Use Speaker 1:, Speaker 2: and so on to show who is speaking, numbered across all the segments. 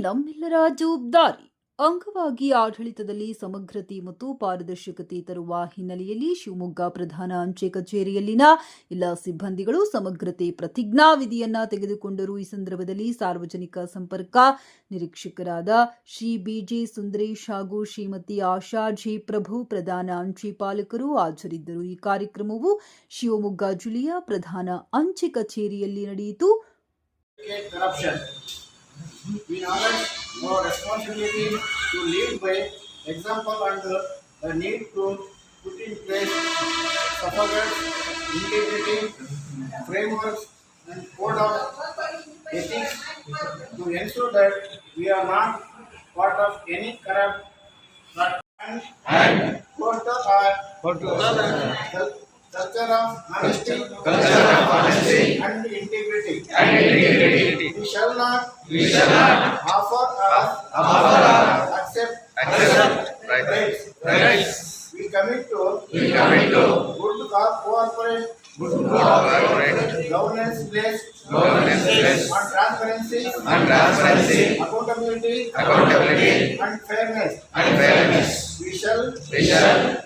Speaker 1: ನಮ್ಮೆಲ್ಲರ ಜವಾಬ್ದಾರಿ. ಅಂಗವಾಗಿ ಆಡಳಿತದಲ್ಲಿ ಸಮಗ್ರತೆ ಮತ್ತು ಪಾರದರ್ಶಕತೆ ತರುವ ಹಿನ್ನೆಲೆಯಲ್ಲಿ ಶಿವಮೊಗ್ಗ ಪ್ರಧಾನ ಅಂಚೆ ಕಚೇರಿಯಲ್ಲಿನ ಎಲ್ಲ ಸಿಬ್ಬಂದಿಗಳು ಸಮಗ್ರತೆ ಪ್ರತಿಜ್ಞಾವಿಧಿಯನ್ನ ತೆಗೆದುಕೊಂಡರು. ಈ ಸಂದರ್ಭದಲ್ಲಿ ಸಾರ್ವಜನಿಕ ಸಂಪರ್ಕ ನಿರೀಕ್ಷಕರಾದ ಶ್ರೀ ಬಿಜೆ ಸುಂದರೇಶ್ ಹಾಗೂ ಶ್ರೀಮತಿ ಆಶಾ ಜಿ ಪ್ರಭು ಪ್ರಧಾನ ಅಂಚೆ ಪಾಲಕರು ಹಾಜರಿದ್ದರು. ಈ ಕಾರ್ಯಕ್ರಮವು ಶಿವಮೊಗ್ಗ ಜಿಲ್ಲೆಯ ಪ್ರಧಾನ ಅಂಚೆ ಕಚೇರಿಯಲ್ಲಿ ನಡೆಯಿತು.
Speaker 2: Our responsibility to lead by example and uh, the need to put in place sufferers, integrity, frameworks and code of ethics to ensure that we are not part of any corrupt practice and culture or cul- culture of honesty and integrity. We shall not. We shall not. Offer or. Offer or. Accept.
Speaker 3: Accept. Right.
Speaker 2: Rights.
Speaker 3: Rights.
Speaker 2: We commit to.
Speaker 3: We commit to
Speaker 2: Good co- cooperate.
Speaker 3: cooperate,
Speaker 2: Governance based.
Speaker 3: governance based,
Speaker 2: On transparency.
Speaker 3: and transparency,
Speaker 2: Accountability.
Speaker 3: accountability,
Speaker 2: And fairness.
Speaker 3: and fairness.
Speaker 2: We shall.
Speaker 3: We shall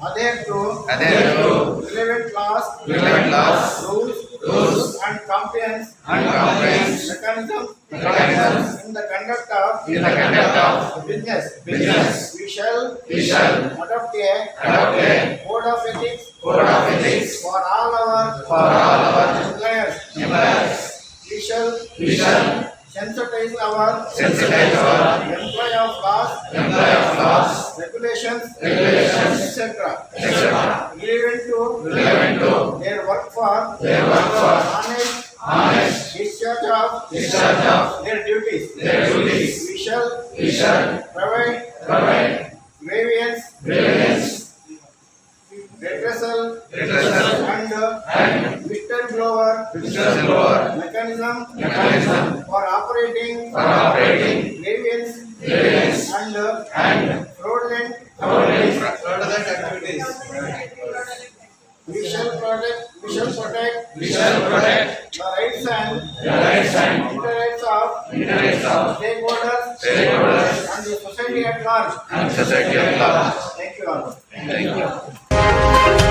Speaker 2: Adhere to.
Speaker 3: adhere to
Speaker 2: Relevant laws.
Speaker 3: relevant laws,
Speaker 2: Rules.
Speaker 3: rules,
Speaker 2: And compliance.
Speaker 3: and compliance
Speaker 2: Mechanisms.
Speaker 3: mechanisms
Speaker 2: In the conduct of.
Speaker 3: in the conduct of
Speaker 2: Business.
Speaker 3: business.
Speaker 2: We shall.
Speaker 3: We shall
Speaker 2: Adopt a.
Speaker 3: adopt a
Speaker 2: Code of ethics.
Speaker 3: code of ethics
Speaker 2: For all our.
Speaker 3: for all our
Speaker 2: Employers.
Speaker 3: employees.
Speaker 2: We shall.
Speaker 3: We shall
Speaker 2: Sensitize our.
Speaker 3: sensitize our
Speaker 2: Employ of laws.
Speaker 3: employee of laws,
Speaker 2: Regulations.
Speaker 3: regulations,
Speaker 2: Etc. Their duties.
Speaker 3: their duties.
Speaker 2: We shall.
Speaker 3: We shall
Speaker 2: Provide.
Speaker 3: provide
Speaker 2: Grievance.
Speaker 3: grievance,
Speaker 2: Redressal.
Speaker 3: redressal,
Speaker 2: And.
Speaker 3: and
Speaker 2: Whistleblower.
Speaker 3: whistleblower
Speaker 2: Mechanism.
Speaker 3: mechanism
Speaker 2: For operating.
Speaker 3: for operating
Speaker 2: protect.
Speaker 3: We shall protect
Speaker 2: The rights and.
Speaker 3: the rights and
Speaker 2: interests of.
Speaker 3: interests of
Speaker 2: Stakeholders.
Speaker 3: Stakeholders.
Speaker 2: And the society at large.
Speaker 3: and society at large.
Speaker 2: Thank you all.
Speaker 3: Thank you.